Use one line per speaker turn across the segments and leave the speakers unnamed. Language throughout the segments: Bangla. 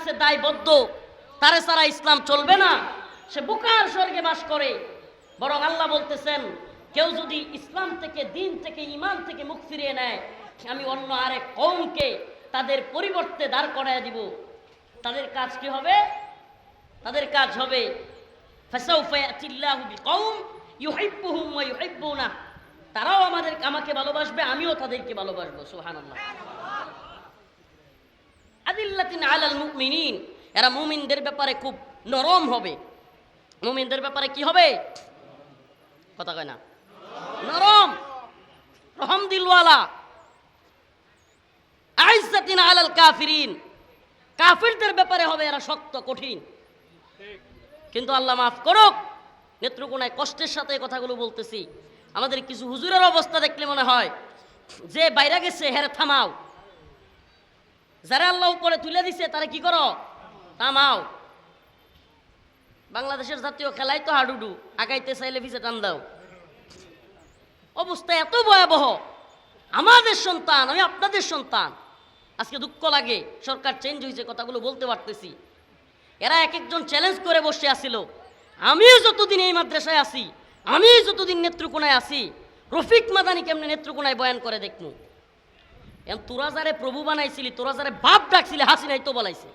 কাছে দায়বদ্ধ, তারে সারা ইসলাম চলবে না। সে বুকার স্বর্গে বাস করে। বরং আল্লাহ বলতেছেন, কেউ যদি ইসলাম থেকে, দিন থেকে ইমান থেকে মুখ ফিরিয়ে নেয়, আমি অন্য আরেক কৌমকে তাদের পরিবর্তে দাঁড় করায় দিব। তাদের কাজ কি হবে? তাদের কাজ হবে তারাও আমাদের, আমাকে ভালোবাসবে, আমিও তাদেরকে ভালোবাসবো, সুবহানাল্লাহ। আদিল্লাতিন আলাল মুমিনিন। এরা মুমিনদের ব্যাপারে খুব নরম হবে। মুমিনদের ব্যাপারে কি হবে? কথা কয় না। নরম। রহম দিলওয়ালা। আইজ্জাতিন আলাল কাফিরিন। কাফিরদের ব্যাপারে হবে এরা শক্ত, কঠিন। কিন্তু আল্লাহ মাফ করুক, নেত্রকোনায় কষ্টের সাথে কথাগুলো বলতেছি। আমাদের কিছু হুজুরের অবস্থা দেখলে মনে হয়, যে বাইরে গেছে, হেরে থামাও। যারা আল্লাহ উপরে তুলে দিছে, তারা কি করো? থামাও। বাংলাদেশের জাতীয় খেলাই তো হাডুডু। আগাইতে চাইলে ভিসে টান দাও। অবস্থা এত ভয়াবহ। আমাদের সন্তান, আমি আপনাদের সন্তান। আজকে দুঃখ লাগে, সরকার চেঞ্জ হয়েছে কথাগুলো বলতে পারতেছি। এরা এক একজন চ্যালেঞ্জ করে বসে আসিল আমিও যতদিন এই মাদ্রাসায় আসি আমি যতদিন নেত্রকোনায় আসি রফিক মাদানি কেমনে নেত্রকোনায় বয়ান করে দেখমু? তোরা যারে প্রভু বানাইছিলি, তোরা যারে বাপ ডাকছিলি হাসি নাই তো বলাইছে।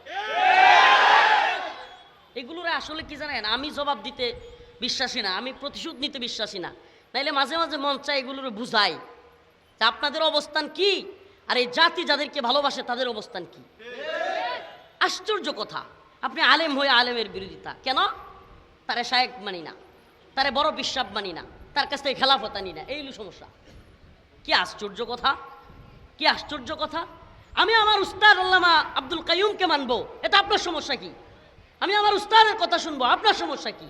এগুলোর আসলে কি জানেন? আমি জবাব দিতে বিশ্বাসী না, আমি প্রতিশোধ নিতে বিশ্বাসী না। নাইলে মাঝে মাঝে মন চায় এগুলোর বুঝাই। যে আপনাদের অবস্থান কি? আর এই জাতি যাদেরকে ভালোবাসে, তাদের অবস্থান কি? আশ্চর্য কথা। আপনি আলেম হয়ে আলেমের বিরোধিতা। কেন? তারে শায়েক মানি না। তারে বড় বিশ্বাস মানি না। তার কাছ থেকে খেলাফত আনি না। এই হলো সমস্যা। কি আশ্চর্য কথা? কি আশ্চর্য কথা? আমি আমার উস্তাদ আল্লামা আব্দুল কাইয়ুমকে মানবো। এটা আপনার সমস্যা কি? আমি আমার উস্তাদের কথা শুনব, আপনার সমস্যা কি?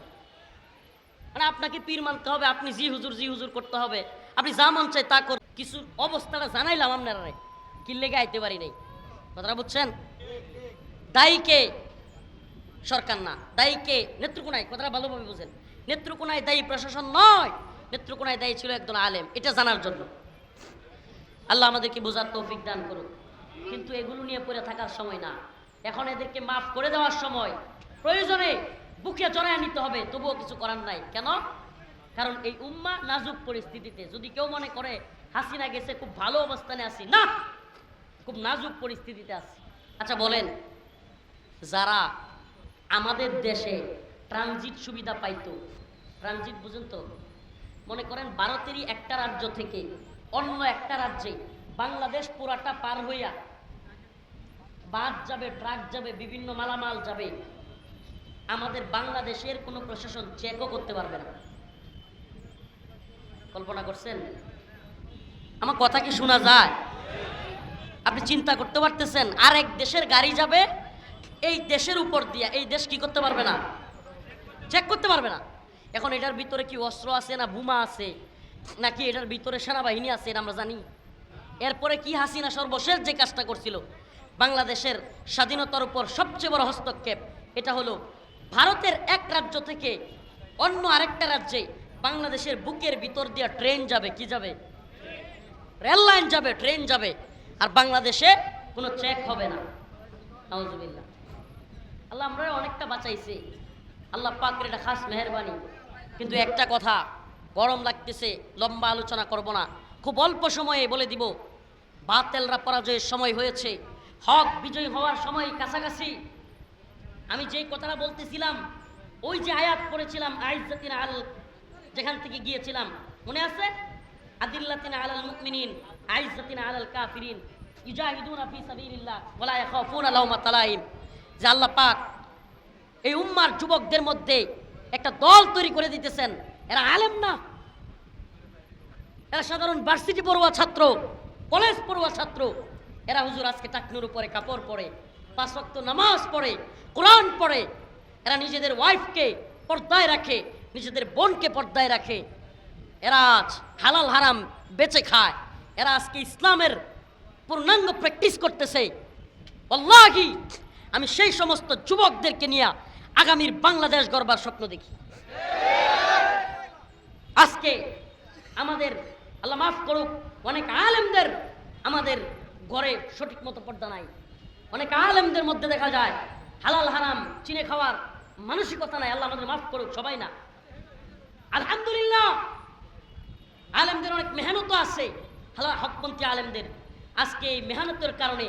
মানে আপনাকে পীর মানতে হবে, আপনি জি হুজুর জি হুজুর করতে হবে। আপনি যা মন চাই তা কর। কিছু অবস্থাটা জানাইলাম আপনারা, কি লেগে আইতে পারি নাই। কথাটা বুঝছেন? দায়ীকে সরকার না দায়ীকে নেত্রকোনায়, কথাটা ভালোভাবে বুঝেন। নেত্রকোনায় দায়ী প্রশাসন নয়, নেত্রকোনায় দায়ী ছিল একজন আলেম, এটা জানার জন্য। আল্লাহ আমাদেরকে বোঝার তৌফিক দান করুক। কিন্তু এগুলো নিয়ে পড়ে থাকার সময় না। এখন এদেরকে মাফ করে দেওয়ার সময় প্রয়োজনে বুকে জড়ায় নিতে হবে, তবুও কিছু করার নাই। কেন? কারণ এই উম্মা নাজুক পরিস্থিতিতে যদি কেউ মনে করে, হাসিনা গেছে, খুব ভালো অবস্থানে আছি, না! খুব নাজুক পরিস্থিতিতে আছি। আচ্ছা বলেন, যারা আমাদের দেশে ট্রানজিট সুবিধা পাইতো, ট্রানজিট বুঝুন তো? মনে করেন ভারতেরই একটা রাজ্য থেকে অন্য একটা রাজ্যে। বাংলাদেশ পুরাটা পার হইয়া বাস যাবে, ট্রাক যাবে, বিভিন্ন মালামাল যাবে। আমাদের বাংলাদেশের কোনো প্রশাসন চেকও করতে পারবে না। কল্পনা করছেন? আমার কথা কি শোনা যায়? আপনি চিন্তা করতে পারতেছেন আর এক দেশের গাড়ি যাবে, এই দেশের উপর দিয়া, এই দেশ কি করতে পারবে না? চেক করতে পারবে না। এখন এটার ভিতরে কি অস্ত্র আছে না বোমা আছে? নাকি এটার ভিতরে সেনাবাহিনী আছে এটা আমরা জানি। এরপরে কি হাসিনা সর্বশেষ যে কাজটা করছিল, বাংলাদেশের স্বাধীনতার উপর সবচেয়ে বড় হস্তক্ষেপ, এটা হলো ভারতের এক রাজ্য থেকে অন্য আরেকটা রাজ্যে বাংলাদেশের বুকের ভিতর দিয়া ট্রেন যাবে, কি যাবে? রেল লাইন যাবে, ট্রেন যাবে, আর বাংলাদেশে কোনো চেক হবে না। নাউজুবিল্লাহ। আল্লাহ আমরা অনেকটা বাঁচাইছি। আল্লাহ পাকের এটা খাস মেহরবানি। কিন্তু একটা কথা গরম লাগতেছে, লম্বা আলোচনা করব না। খুব অল্প সময়ে বলে দিব বাতেলরা পরাজয়ের সময় হয়েছে। হক বিজয় হওয়ার সময় কাছাকাছি। আমি যেই কথাটা বলতেছিলাম, ওই যে আয়াত পড়েছিলাম, আইজাতিন আল, যেখান থেকে গিয়েছিলাম, মনে আছে? আদিল্লাতিন আলাল মুমিনিন, আইজাতিন আলাল কাফিরিন। ইউজাহিদুনা ফি সাবিলিল্লাহ, ওয়ালা ইয়াখাফুনা লাউমা তালাইম। যে আল্লাহ পাক এই উম্মার যুবকদের মধ্যে একটা দল তৈরি করে দিতেছেন। এরা আলেম না। এরা সাধারণ ভার্সিটি পড়ুয়া ছাত্র কলেজ পড়ুয়া ছাত্র। এরা হুজুর আজকে টাকনুর উপরে কাপড় পরে, পাঁচ ওয়াক্ত নামাজ পড়ে, কোরআন পড়ে। এরা নিজেদের ওয়াইফকে পর্দায় রাখে, নিজেদের বোনকে পর্দায় রাখে। এরা আজ হালাল হারাম বেচে খায়। এরা আজকে ইসলামের পূর্ণাঙ্গ প্র্যাকটিস করতেছে। অল্লাহি আমি সেই সমস্ত যুবকদেরকে নিয়ে আগামীর বাংলাদেশ গড়বার স্বপ্ন দেখি। আজকে আমাদের আল্লাহ মাফ করুক, অনেক আলেমদের আমাদের ঘরে সঠিক মতো পর্দা নাই। অনেক আলেমদের মধ্যে দেখা যায়, হালাল হারাম, চিনে খাওয়ার মানসিকতা নাই, আল্লাহ আমাদের মাফ করুক, সবাই না। আলহামদুলিল্লাহ, আলেমদের অনেক মেহনত আছে, হালা হকপন্থী আলেমদের। আজকে এই মেহনতের কারণে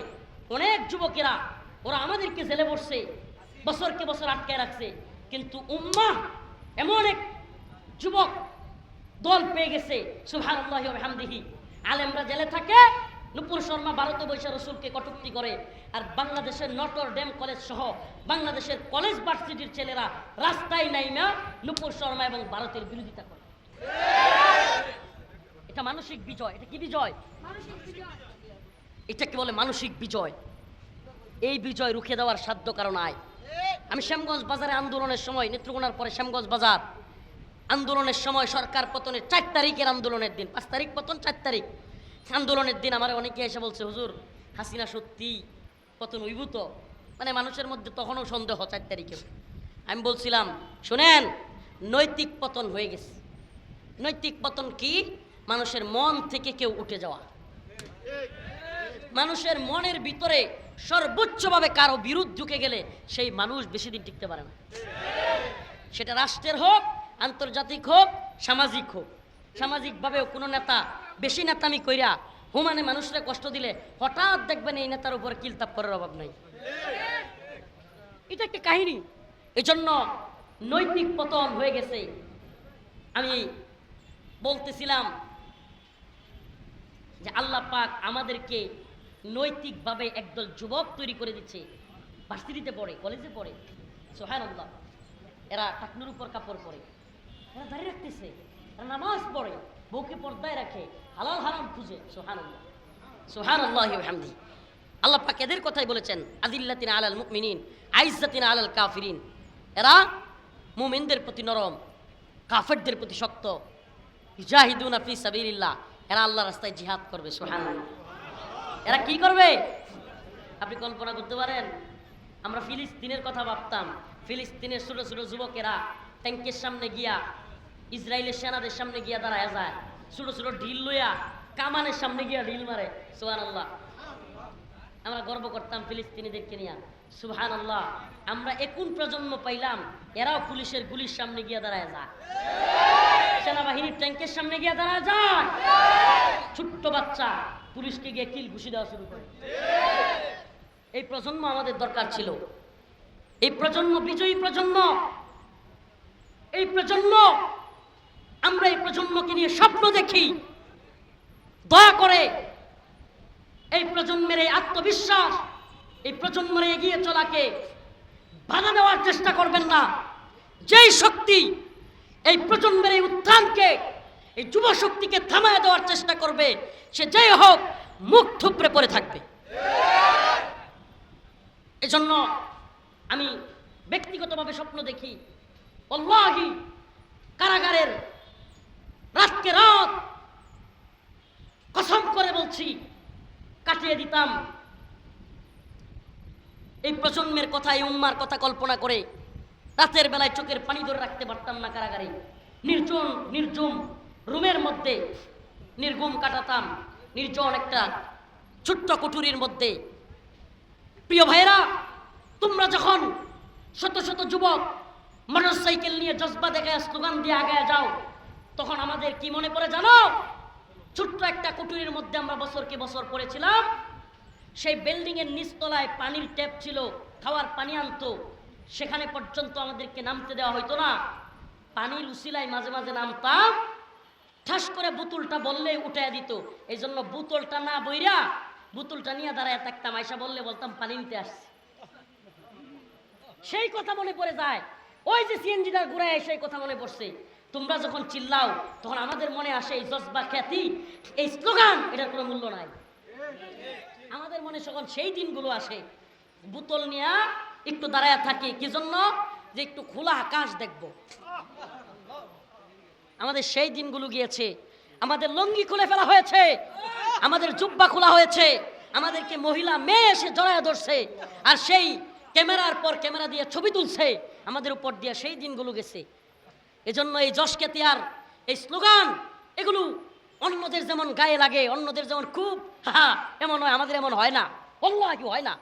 অনেক যুবকেরা, ওরা আমাদেরকে জেলে বসছে, বছরকে বছর আটকায় রাখছে। কিন্তু উম্মা এমন এক যুবক দল পেয়ে গেছে সুহান হামদিহি আলেমরা জেলে থাকে, নুপুর শর্মা ভারতে বৈশা রসুলকে কটুক্তি করে, আর বাংলাদেশের নটর ড্যাম কলেজ সহ বাংলাদেশের কলেজ ভার্সিটির ছেলেরা রাস্তায় নাইমা নুপুর শর্মা এবং ভারতের বিরোধিতা করে। এটা মানসিক বিজয়, এটা কি বিজয়? এটাকে বলে মানসিক বিজয়। এই বিজয় রুখে দেওয়ার সাধ্য কারণ আয় আমি শ্যামগঞ্জ বাজারে আন্দোলনের সময় নেত্রকোনার পরে শ্যামগঞ্জ বাজার আন্দোলনের সময় সরকার পতনের চার তারিখের আন্দোলনের দিন। পাঁচ তারিখ পতন, চার তারিখ। আন্দোলনের দিন আমার অনেকে এসে বলছে, হুজুর, হাসিনা সত্যি পতন উইভূত মানে মানুষের মধ্যে তখনও সন্দেহ চার তারিখে আমি বলছিলাম, শোনেন, নৈতিক পতন হয়ে গেছে। নৈতিক পতন কি? মানুষের মন থেকে কেউ উঠে যাওয়া। মানুষের মনের ভিতরে সর্বোচ্চভাবে কারও বিরুদ্ধ ঢুকে গেলে সেই মানুষ বেশি দিন টিকতে পারে না। সেটা রাষ্ট্রের হোক আন্তর্জাতিক হোক, সামাজিক হোক। সামাজিকভাবেও কোনো নেতা, বেশি নেতামি কইরা হুমানে মানুষরা কষ্ট দিলে হঠাৎ দেখবেন এই নেতার উপরে কিলতাপ করার অভাব নাই। এটা একটা কাহিনী। এজন্য নৈতিক পতন হয়ে গেছে। আমি বলতেছিলাম যে আল্লাহ পাক আমাদেরকে নৈতিকভাবে একদল যুবক তৈরি করে দিচ্ছে। ভার্সিটিতে পড়ে, কলেজে পড়ে। সোহান আল্লাহ এরা টাকনুর উপর কাপড় পরে। দাঁড়িয়ে রাখতেছে নামাজ পড়ে, বউকে পর্দায় রাখে, হালাল হারাম খুঁজে। সোহান আল্লাহ সোহান আল্লাহ পাক এদের কথাই বলেছেন আলাল আলাল কাফিরিন। এরা মুমিনদের প্রতি নরম, কাফেরদের প্রতি শক্ত। জাহিদুন ফি সাবিলিল্লাহ। এরা আল্লাহ রাস্তায় জিহাদ করবে সোহান এরা কি করবে? আপনি কল্পনা করতে পারেন, আমরা ফিলিস্তিনের কথা ভাবতাম। ফিলিস্তিনের ছোট ছোট যুবকেরা ট্যাঙ্কের সামনে গিয়া ইসরায়েলের সেনাদের সামনে গিয়া দাঁড়ায় যায়। ছোট ছোট ঢিল লইয়া কামানের সামনে গিয়া ঢিল মারে। সোহান আল্লাহ আমরা গর্ব করতাম ফিলিস্তিনিদেরকে নিয়ে। সুবহান আল্লাহ আমরা একুন প্রজন্ম পাইলাম, এরাও পুলিশের গুলির সামনে গিয়া দাঁড়ায় যায়। সেনাবাহিনীর ট্যাঙ্কের সামনে গিয়া দাঁড়ায় যায়। ছোট্ট বাচ্চা পুলিশকে গিয়ে কিল ঘুষি দেওয়া শুরু করে। এই প্রজন্ম আমাদের দরকার ছিল। এই প্রজন্ম, বিজয়ী প্রজন্ম। এই প্রজন্ম আমরা এই প্রজন্মকে নিয়ে স্বপ্ন দেখি। দয়া করে এই প্রজন্মের এই আত্মবিশ্বাস, এই প্রজন্মের এগিয়ে চলাকে বাধা দেওয়ার চেষ্টা করবেন না। যেই শক্তি এই প্রজন্মের এই উত্থানকে, এই যুব শক্তিকে থামায় দেওয়ার চেষ্টা করবে, সে যেই হোক, মুখ থুপড়ে পড়ে থাকবে। এজন্য আমি ব্যক্তিগতভাবে স্বপ্ন দেখি, অল্লাহি কারাগারের রাতকে রাত কসম করে বলছি, কাটিয়ে দিতাম। এই প্রজন্মের কথা, এই উম্মার কথা কল্পনা করে রাতের বেলায় চোখের পানি ধরে রাখতে পারতাম না কারাগারে। নির্জন, নির্জুম রুমের মধ্যে নির্গুম কাটাতাম। নির্জন একটা ছোট্ট কুটুরির মধ্যে। প্রিয় ভাইরা তোমরা যখন শত শত যুবক মোটর সাইকেল নিয়ে জজবা দেখায়, স্লোগান দিয়ে আগায় যাও তখন আমাদের কি মনে পড়ে জানো? ছোট্ট একটা কুটুরির মধ্যে আমরা বছরকে বছর পড়েছিলাম। সেই বিল্ডিং এর নিচতলায় পানির ট্যাপ ছিল, খাওয়ার পানি আনতো। সেখানে পর্যন্ত আমাদেরকে নামতে দেওয়া হইতো না। পানির উসিলায় মাঝে মাঝে নামতাম। ঠাস করে বোতলটা বললে উঠাইয়া দিত। এই জন্য বোতলটা না বইরা বোতলটা নিয়ে দাঁড়ায় থাকতাম। আয়সা বললে, বলতাম, পানি নিতে আসছি। সেই কথা মনে পড়ে যায়। ওই যে সিএনজিটা ঘুরে সেই কথা মনে পড়ছে। তোমরা যখন চিল্লাও, তখন আমাদের মনে আসে এই জজবা খ্যাতি। এই স্লোগান, এটার কোনো মূল্য নাই। আমাদের মনে যখন সেই দিনগুলো আসে, বোতল নিয়ে একটু দাঁড়ায় থাকি, কি জন্য? যে একটু খোলা আকাশ দেখব। আমাদের সেই দিনগুলো গিয়েছে। আমাদের লঙ্গি খুলে ফেলা হয়েছে। আমাদের জুব্বা খোলা হয়েছে। আমাদেরকে মহিলা মেয়ে এসে জড়ায় ধরছে। আর সেই ক্যামেরার পর ক্যামেরা দিয়ে ছবি তুলছে। আমাদের উপর দিয়ে সেই দিনগুলো গেছে। এজন্য এই যশকে তিয়ার, এই স্লোগান, এগুলো অন্যদের যেমন গায়ে লাগে, অন্যদের যেমন খুব হা এমন হয়, আমাদের এমন হয় না। কি হয় না।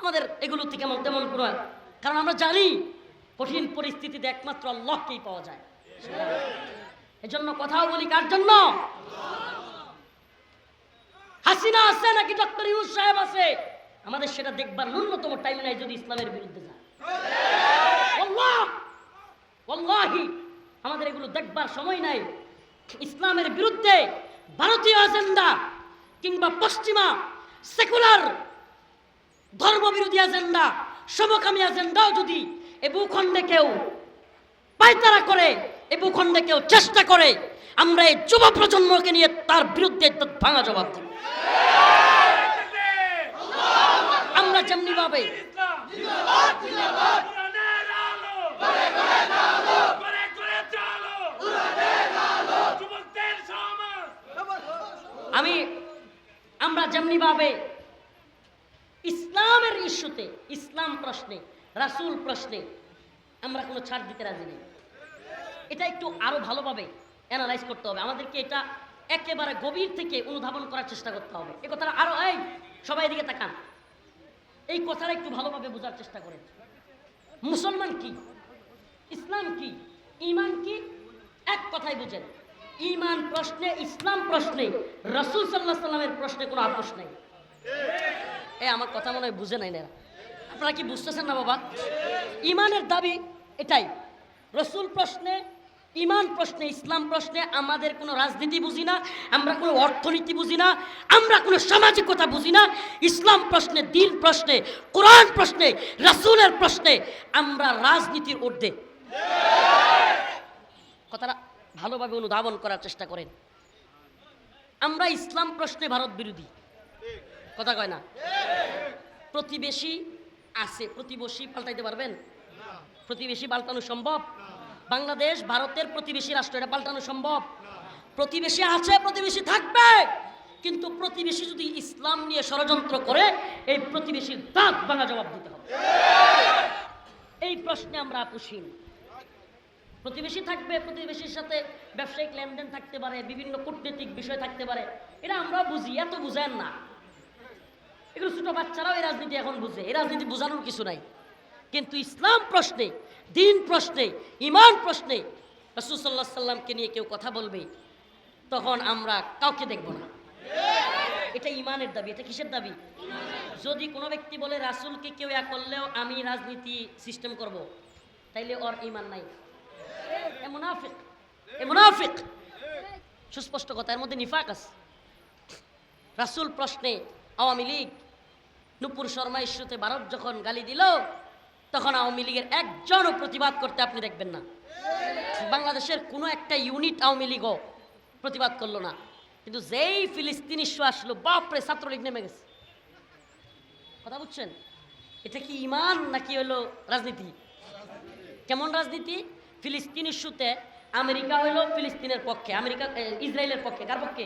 আমাদের এগুলো থেকে আমার তেমন কোনো কারণ আমরা জানি, কঠিন পরিস্থিতিতে একমাত্র আল্লাহকেই পাওয়া যায়। এজন্য কথাও বলি, কার জন্য? হাসিনা আছে নাকি? ডক্টর ইউনুস সাহেব আছে। আমাদের সেটা দেখবার ন্যূনতম টাইম নাই যদি ইসলামের বিরুদ্ধে যায়। আল্লাহ! ওয়াল্লাহি আমাদের এগুলো দেখবার সময় নাই। ইসলামের বিরুদ্ধে ভারতীয় এজেন্ডা কিংবা পশ্চিমা সেকুলার ধর্মবিরোধী এজেন্ডা সমকামী এজেন্ডাও যদি এ ভূখণ্ডে কেউ পায়তারা করে এ ভূখণ্ডে কেউ চেষ্টা করে আমরা এই যুব প্রজন্মকে নিয়ে তার বিরুদ্ধে ভাঙা জবাব দেব। আমরা যেমনি ভাবে আমি, আমরা যেমনি ভাবে ইসলামের ইস্যুতে, ইসলাম প্রশ্নে, রাসূল প্রশ্নে, আমরা কোনো ছাড় দিতে রাজি নেই। এটা একটু আরও ভালোভাবে অ্যানালাইজ করতে হবে। আমাদেরকে এটা একেবারে গভীর থেকে অনুধাবন করার চেষ্টা করতে হবে। এই কথাটা আরও, এই, সবাই এদিকে তাকান। এই কথাটা একটু ভালোভাবে বোঝার চেষ্টা করেন। মুসলমান কি? ইসলাম কি? ইমান কি? এক কথাই বুঝেন। ইমান প্রশ্নে, ইসলাম প্রশ্নে, রসুল সাল্লাহ সাল্লামের প্রশ্নে কোনো আপোষ নেই। এ, আমার কথা মনে হয় বুঝে নাই না আপনারা কি বুঝতেছেন না বাবা? ইমানের দাবি এটাই। রসুল প্রশ্নে, ইমান প্রশ্নে, ইসলাম প্রশ্নে আমাদের কোনো রাজনীতি বুঝি না, আমরা কোনো অর্থনীতি বুঝি না, আমরা কোনো সামাজিকতা বুঝি না। ইসলাম প্রশ্নে, দিন প্রশ্নে, কোরআন প্রশ্নে, রাসূলের প্রশ্নে আমরা রাজনীতির ঊর্ধ্বে। কথাটা ভালোভাবে অনুধাবন করার চেষ্টা করেন। আমরা ইসলাম প্রশ্নে ভারত বিরোধী। কথা কয় না? প্রতিবেশী আছে, প্রতিবেশী পাল্টাইতে পারবেন? প্রতিবেশী পাল্টানো সম্ভব? বাংলাদেশ ভারতের প্রতিবেশী রাষ্ট্র, এটা পাল্টানো সম্ভব? প্রতিবেশী আছে, প্রতিবেশী থাকবে, কিন্তু প্রতিবেশী যদি ইসলাম নিয়ে ষড়যন্ত্র করে, এই প্রতিবেশীর দাঁত ভাঙা জবাব দিতে হবে। এই প্রশ্নে আমরা আপুসীন। প্রতিবেশী থাকবে, প্রতিবেশীর সাথে ব্যবসায়িক লেনদেন থাকতে পারে, বিভিন্ন কূটনৈতিক বিষয় থাকতে পারে। এটা আমরা বুঝি, এত বুঝেন না। এগুলো ছোট বাচ্চারাও এই রাজনীতি এখন বুঝে, এই রাজনীতি বোঝানোর কিছু নাই। কিন্তু ইসলাম প্রশ্নে, দিন প্রশ্নে, ইমান প্রশ্নে রসুল্লাহ সাল্লামকে নিয়ে কেউ কথা বলবে, তখন আমরা কাউকে দেখব না। এটা ইমানের দাবি, এটা কিসের দাবি? যদি কোনো ব্যক্তি বলে, রাসূলকে কেউ এক করলেও আমি রাজনীতি সিস্টেম করব, তাইলে ওর ইমান নাই। মুনাফিক, এ মুনাফিক। সুস্পষ্ট কথা এর মধ্যে নিফাক আছে। রাসূল প্রশ্নে আওয়ামী লীগ, নুপুর শর্মা ইস্যুতে ভারত যখন গালি দিল, তখন আওয়ামী লীগের একজনও প্রতিবাদ করতে আপনি দেখবেন না। বাংলাদেশের কোনো একটা ইউনিট আওয়ামী লীগও প্রতিবাদ করল না। কিন্তু যেই ফিলিস্তিন ইস্যু আসলো, বাপরে, ছাত্রলীগ নেমে গেছে। কথা বুঝছেন? এটা কি ইমান নাকি হলো রাজনীতি? কেমন রাজনীতি? ফিলিস্তিন ইস্যুতে আমেরিকা হইল ফিলিস্তিনের পক্ষে, আমেরিকা ইসরায়েলের পক্ষে, কার পক্ষে?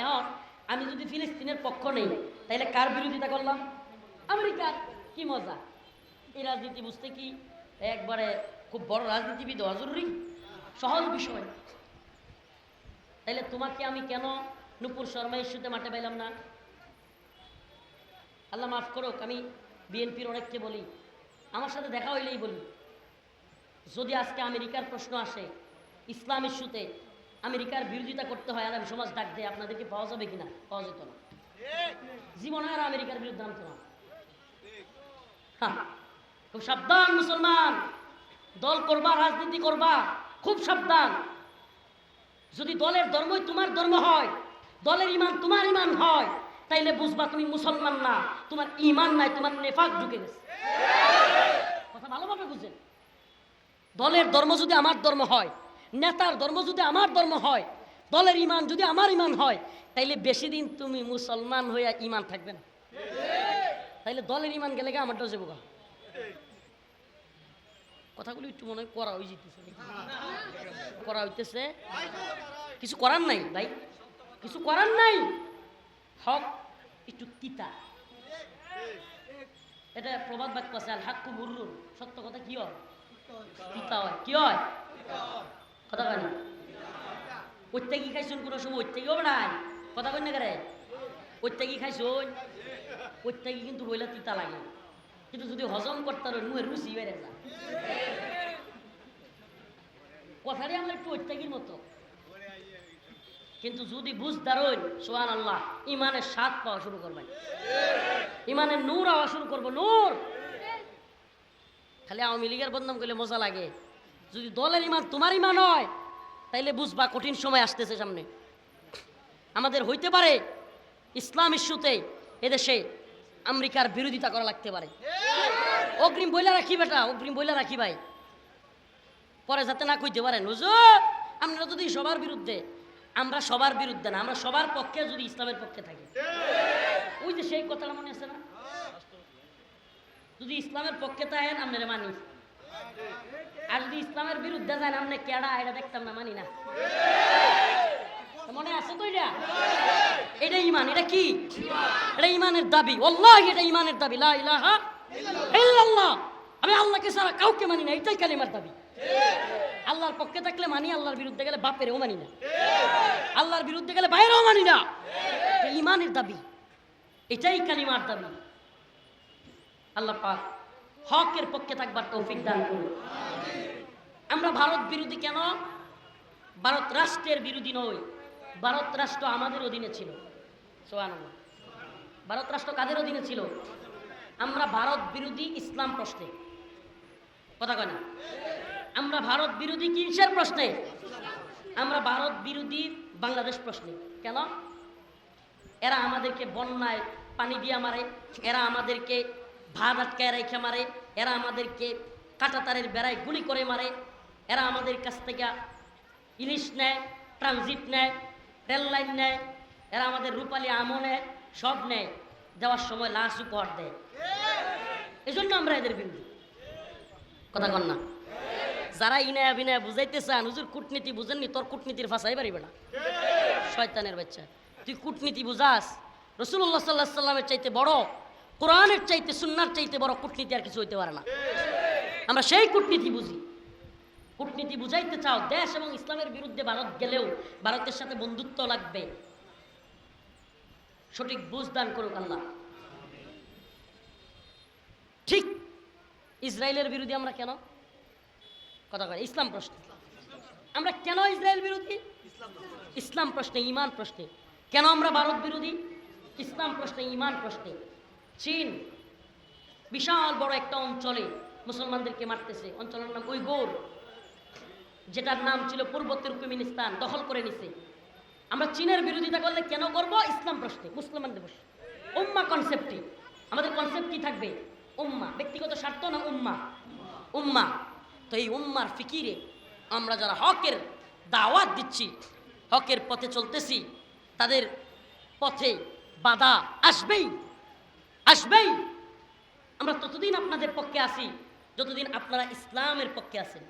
এখন আমি যদি ফিলিস্তিনের পক্ষ নেই তাহলে কার বিরোধিতা করলাম? আমেরিকার। কি মজা। এই রাজনীতি বুঝতে কি একবারে খুব বড় রাজনীতিবিদ হওয়া জরুরি? সহজ বিষয়। তাইলে তোমাকে আমি কেন নুপুর শর্মা ইস্যুতে মাঠে পাইলাম না? আল্লাহ মাফ করুক, আমি বিএনপির অনেককে বলি, আমার সাথে দেখা হইলেই বলি। যদি আজকে আমেরিকার প্রশ্ন আসে, ইসলাম ইস্যুতে আমেরিকার বিরোধিতা করতে হয় আগামী সমাজ ডাক দেয়, আপনাদেরকে পাওয়া যাবে কিনা? পাওয়া যেত না। জীবনে আর আমেরিকার বিরুদ্ধে নামতো না। খুব সাবধান মুসলমান। দল করবা, রাজনীতি করবা, খুব সাবধান। যদি দলের ধর্মই তোমার ধর্ম হয়, দলের ইমান তোমার ইমান হয়, তাইলে বুঝবা তুমি মুসলমান না, তোমার ইমান নাই, তোমার নেফাক ঢুকে গেছে। কথা ভালোভাবে বুঝেন। দলের ধর্ম যদি আমার ধর্ম হয়, নেতার ধর্ম যদি আমার ধর্ম হয়, দলের ইমান যদি আমার ইমান হয়, তাইলে বেশি দিন তুমি মুসলমান হইয়া ইমান থাকবে না। তাইলে দলের ইমান গেলে আমারটাও যাব গা। কথাগুলো একটু মনে হয় করা হয়ে যেতেছে? করা হইতেছে। কিছু করার নাই ভাই। কিছু করার নাই। হক একটু তিতা। এটা প্রবাদ বাক্য আছে, আল হাক্কু মুররুন। সত্য কথা কি হয়? তিতা হয়? কি কিন্তু যদি হজম করতে পারো বেড়ে কথাটাই আমরা একটু ঐত্যাগীর মতো। কিন্তু যদি সোহান আল্লাহ ইমানের স্বাদ পাওয়া শুরু করবেন। ইমানের নূর হওয়া শুরু করব, নূর। খালি আওয়ামী লীগের বদনাম করলে মজা লাগে। যদি দলের ইমান তোমার ইমান হয়, তাইলে বুঝবা কঠিন সময় আসতেছে সামনে। আমাদের হইতে পারে, ইসলাম ইস্যুতে এদেশে আমেরিকার বিরোধিতা করা লাগতে পারে। অগ্রিম বইলা রাখি বেটা, অগ্রিম বইলা রাখি ভাই। পরে যাতে না কইতে পারেন, হুজুর, আমরা যদি সবার বিরুদ্ধে, আমরা সবার বিরুদ্ধে না, আমরা সবার পক্ষে যদি ইসলামের পক্ষে থাকি। ওই যে সেই কথাটা মনে আছে না? যদি ইসলামের পক্ষে থাকেন আপনারা মানি। আর যদি ইসলামের বিরুদ্ধে যান আপনি কেডা, এটা দেখতাম না, মানি না। মনে আছে তো এটা এটা ইমান এটা কি? এটা ইমানের দাবি। আল্লাহ এটা ইমানের দাবি। লা আমি আল্লাহকে ছাড়া কাউকে মানি না, এটাই কালিমার দাবি। আল্লাহর পক্ষে থাকলে মানি, আল্লাহর বিরুদ্ধে গেলে বাপেরও মানি না। আল্লাহর বিরুদ্ধে গেলে বাইরেও মানি না। ইমানের দাবি। এটাই কালিমার দাবি। আল্লাহ পাক হকের পক্ষে থাকবার তৌফিক দান করুন। আমরা ভারত বিরোধী কেন? ভারত রাষ্ট্রের বিরোধী নই। ভারত রাষ্ট্র আমাদের অধীনে ছিল। সোহান ভারত রাষ্ট্র কাদের অধীনে ছিল? আমরা ভারত বিরোধী ইসলাম প্রশ্নে। কথা কয় না? আমরা ভারত বিরোধী কিসের প্রশ্নে? আমরা ভারত বিরোধী বাংলাদেশ প্রশ্নে। কেন? এরা আমাদেরকে বন্যায় পানি দিয়ে মারে। এরা আমাদেরকে ভাত আটকায় রেখে মারে, এরা আমাদেরকে কাটাতারের বেড়ায় গুলি করে মারে, এরা আমাদের কাছ থেকে ইলিশ নেয়, ট্রানজিট নেয়, রেল লাইন নেয়, এরা আমাদের রূপালী আমও নেয়, সব নেয়, দেওয়ার সময় লাশ উপহার দেয়। এই জন্য আমরা এদের বিরুদ্ধে কথা কন না। যারা ইনায়া বিনায়া বুঝাইতে চান হুজুর, কূটনীতি বুঝেননি, তোর কূটনীতির ফাঁসাই পারিবে না। শয়তানের বাচ্চা। তুই কূটনীতি বুঝাস রসুল্লাহ সাল্লাহ সাল্লামের চাইতে বড় কোরআনের চাইতে, সুন্নার চাইতে বড় কূটনীতি আর কিছু হইতে পারে না। আমরা সেই কূটনীতি বুঝি। কূটনীতি বুঝাইতে চাও, দেশ এবং ইসলামের বিরুদ্ধে ভারত গেলেও ভারতের সাথে বন্ধুত্ব লাগবে। সঠিক বুঝ দান করুক আল্লাহ। ঠিক ইসরায়েলের বিরোধী আমরা কেন? কথা কয়, ইসলাম প্রশ্নে। আমরা কেন ইসরায়েল বিরোধী? ইসলাম প্রশ্নে, ইমান প্রশ্নে। কেন আমরা ভারত বিরোধী? ইসলাম প্রশ্নে, ইমান প্রশ্নে। চীন, বিশাল বড় একটা অঞ্চলে মুসলমানদেরকে মারতেছে। অঞ্চলের নাম উইগোর যেটার নাম ছিল পূর্ব তুর্কমেনিস্তান, দখল করে নিছে। আমরা চীনের বিরোধিতা করলে কেন করব? ইসলাম প্রশ্নে, মুসলমানদের দিবস উম্মা কনসেপ্টে আমাদের কনসেপ্ট কি থাকবে? উম্মা। ব্যক্তিগত স্বার্থ না উম্মা? উম্মা। তো এই উম্মার ফিকিরে আমরা যারা হকের দাওয়াত দিচ্ছি, হকের পথে চলতেছি, তাদের পথে বাধা আসবেই। আসবেই। আমরা ততদিন আপনাদের পক্ষে আসি যতদিন আপনারা ইসলামের পক্ষে আছেন।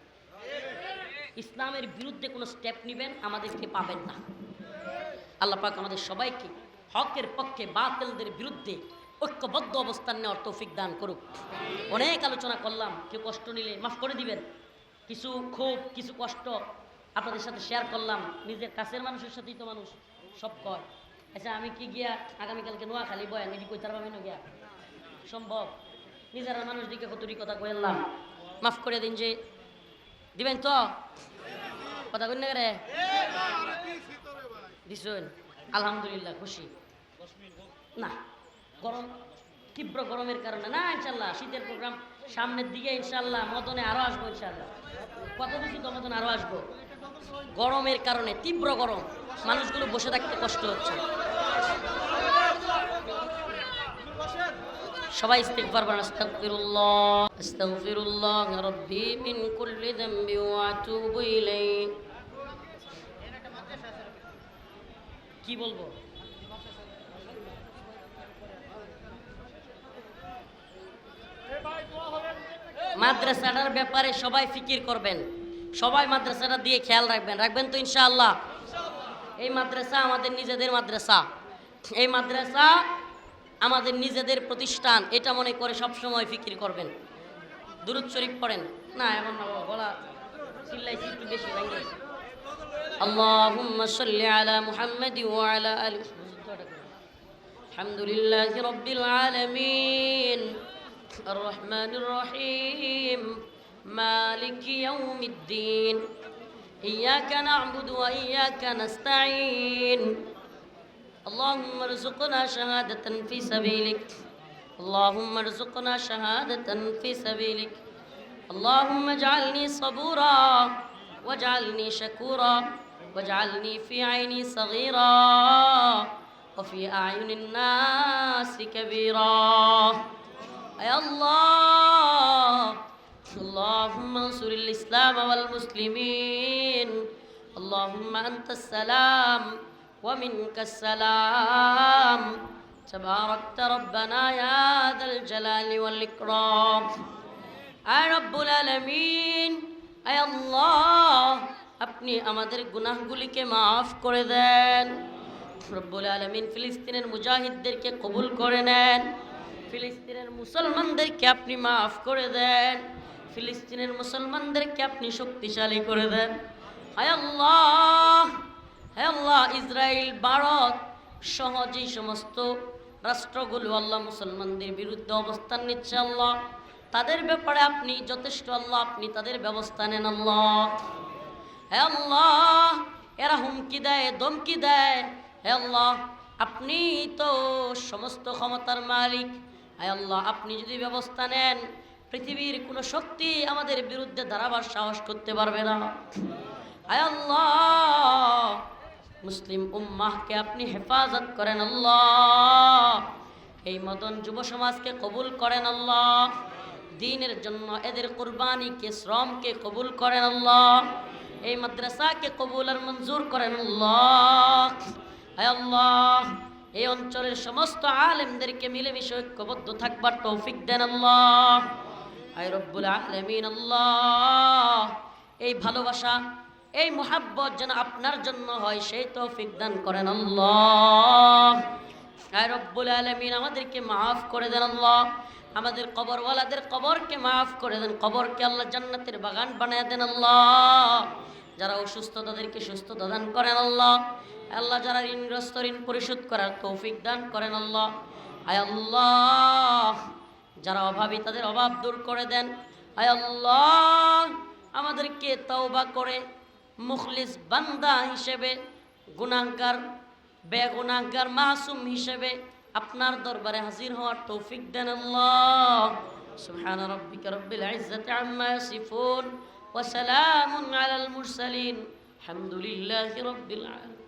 ইসলামের বিরুদ্ধে কোনো স্টেপ নেবেন, আমাদেরকে পাবেন না। আল্লাহ পাক আমাদের সবাইকে হকের পক্ষে বাতিলদের বিরুদ্ধে ঐক্যবদ্ধ অবস্থান নেওয়ার তৌফিক দান করুক। অনেক আলোচনা করলাম, কেউ কষ্ট নিলে মাফ করে দিবেন। কিছু ক্ষোভ, কিছু কষ্ট আপনাদের সাথে শেয়ার করলাম। নিজের কাছের মানুষের সাথেই তো মানুষ সব কয়। আচ্ছা আমি কি গিয়া আগামীকালকে নোয়াখালী বয়ান এটি কইতার পাবেন গিয়া? সম্ভব। নিজের মানুষ দিকে কতটি কথা কইলাম মাফ করে দিন যে দিবেন তো? কথা কই না রে? দিছেন। আলহামদুলিল্লাহ, খুশি। না, গরম, তীব্র গরমের কারণে না, ইনশাল্লাহ। শীতের প্রোগ্রাম সামনের দিকে ইনশাল্লাহ, মদনে আরও আসব ইনশাল্লাহ। কত বেশি তো মদন আরও আসব। গরমের কারণে তীব্র গরম। মানুষগুলো বসে থাকতে কষ্ট হচ্ছে। সবাই ইস্তেগফার করেন আস্তাগফিরুল্লাহ আস্তাগফিরুল্লাহ মিন কুল্লি যামবি ওয়া আতুবু ইলাইহি। কি বলব? মাদ্রাসাটার ব্যাপারে সবাই ফিকির করবেন। সবাই মাদ্রাসাটা দিয়ে খেয়াল রাখবেন। রাখবেন তো ইনশাআল্লাহ। এই মাদ্রাসা আমাদের নিজেদের মাদ্রাসা এই মাদ্রাসা আমাদের নিজেদের প্রতিষ্ঠান এটা মনে করে সব সময় ফিকির করবেন দুরুদ শরীফ পড়েন না এখন না বাবা, গলা চিল্লাইছি একটু বেশি ভাঙে اللهم صل على محمد وعلى ال الحمد لله رب العالمين الرحمن الرحيم مالك يوم الدين إياك نعبد وإياك نستعين. اللهم ارزقنا شهادة في سبيلك. اللهم ارزقنا شهادة في سبيلك. اللهم اجعلني صبورا واجعلني شكورا واجعلني في عيني صغيرا وفي أعين الناس كبيرا. يا الله اللهم انصر الإسلام والمسلمين اللهم أنت السلام ومنك السلام تباركت ربنا يا ذا الجلال والإكرام আয় রব্বুল আলমিন আয় আল্লাহ আপনি আমাদের গুনাহগুলিকে মাফ করে দেন রব্বুল আলমিন ফিলিস্তিনের মুজাহিদদেরকে কবুল করে নেন ফিলিস্তিনের মুসলমানদেরকে আপনি মাফ করে দেন ফিলিস্তিনের মুসলমানদেরকে আপনি শক্তিশালী করে দেন। হায় ইসরায়েল ভারত সহ যে সমস্ত রাষ্ট্রগুলো আল্লাহ মুসলমানদের বিরুদ্ধে অবস্থান নিচ্ছে আল্লাহ, তাদের ব্যাপারে আপনি যথেষ্ট আল্লাহ, আপনি তাদের ব্যবস্থা নেন আল্লাহ। হে আল্লাহ, এরা হুমকি দেয় দমকি দেয়। হে আল্লাহ, আপনি তো সমস্ত ক্ষমতার মালিক। হে আল্লাহ, আপনি যদি ব্যবস্থা নেন পৃথিবীর কোনো শক্তি আমাদের বিরুদ্ধে দাঁড়াবার সাহস করতে পারবে না। আল্লাহ! মুসলিম উম্মাহকে আপনি হেফাজত করেন আল্লাহ। এই মদন যুব সমাজকে কবুল করেন আল্লাহ। দিনের জন্য এদের কোরবানিকে, শ্রমকে কবুল করেন আল্লাহ। এই মাদ্রাসাকে কবুল আর মঞ্জুর করেন আল্লাহ। আল্লাহ! এই অঞ্চলের সমস্ত আলেমদেরকে মিলেমিশে ঐক্যবদ্ধ থাকবার তৌফিক দেন আল্লাহ। আয় রব্বুল আলমিন, আল্লাহ। এই ভালোবাসা, এই মোহাব্বত যেন আপনার জন্য হয়, সেই তৌফিক দান করেন আল্লাহ। আয় রব্বুল আলমিন, আমাদেরকে মাফ করে দেন আল্লাহ। আমাদের কবরওয়ালাদের কবরকে মাফ করে দেন, কবরকে আল্লাহ জান্নাতের বাগান বানিয়ে দেন আল্লাহ। যারা অসুস্থ, তাদেরকে সুস্থতা দান করেন আল্লাহ। আল্লাহ, যারা ঋণগ্রস্ত, ঋণ পরিশোধ করার তৌফিক দান করেন আল্লাহ। আয় আল্লাহ। যারা অভাবী তাদের অভাব দূর করে দেন। আয় আল্লাহ, আমাদেরকে তওবা করে মুখলিস বান্দা হিসেবে, গুনাহগার, বেগুনাহগার মাসুম হিসেবে আপনার দরবারে হাজির হওয়ার তৌফিক দেন আল্লাহ। সুবহান রাব্বিকা রব্বিল ইজ্জাতি আম্মা ইয়াসিফুন ওয়া সালামুন আলাল মুরসালিন। আলহামদুলিল্লাহি রাব্বিল আলামিন।